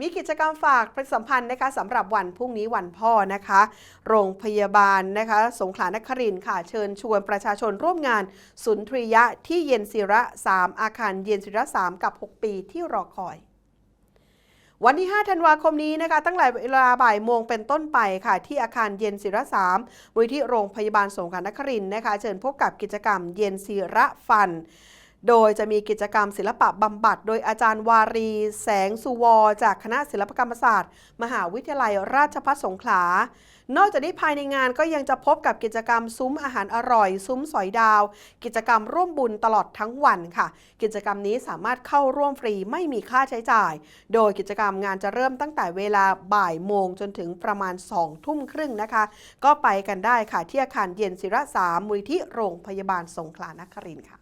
มีกิจกรรมฝากประสัมพันธ์นะคะสำหรับวันพรุ่งนี้วันพ่อนะคะ โรงพยาบาลนะคะ สงขลานครินค่ะ เชิญชวนประชาชนร่วมงาน สุนทรียะที่เย็นศิระ 3 อาคารเย็นศิระ 3 กับ 6 ปีที่รอคอยวันที่ 5 ธันวาคมนี้นะคะ ตั้งแต่เวลาบ่ายโมงเป็นต้นไปค่ะ ที่อาคารเย็นศิระ3มูลที่โรงพยาบาลสงขลานครินนะคะ เชิญพบกับกิจกรรมเย็นศิระฟัน โดยจะมีกิจกรรมศิลปะบำบัด โดยอาจารย์วารี แสงสุวรจากคณะศิลปกรรมศาสตร์ มหาวิทยาลัยราชภัฏสงขลา นอกจากนี้ภายในงานก็ยังจะพบกับกิจกรรมซุ้มอาหารอร่อย ซุ้มสอยดาว กิจกรรมร่วมบุญตลอดทั้งวันค่ะ กิจกรรมนี้สามารถเข้าร่วมฟรีไม่มีค่าใช้จ่าย โดยกิจกรรมงานจะเริ่มตั้งแต่เวลาบ่ายโมงจนถึงประมาณ2ทุ่มครึ่งนะคะ ก็ไปกันได้ค่ะที่อาคารเย็นศิระสามมูลที่โรงพยาบาลสงขลานครินทร์ค่ะ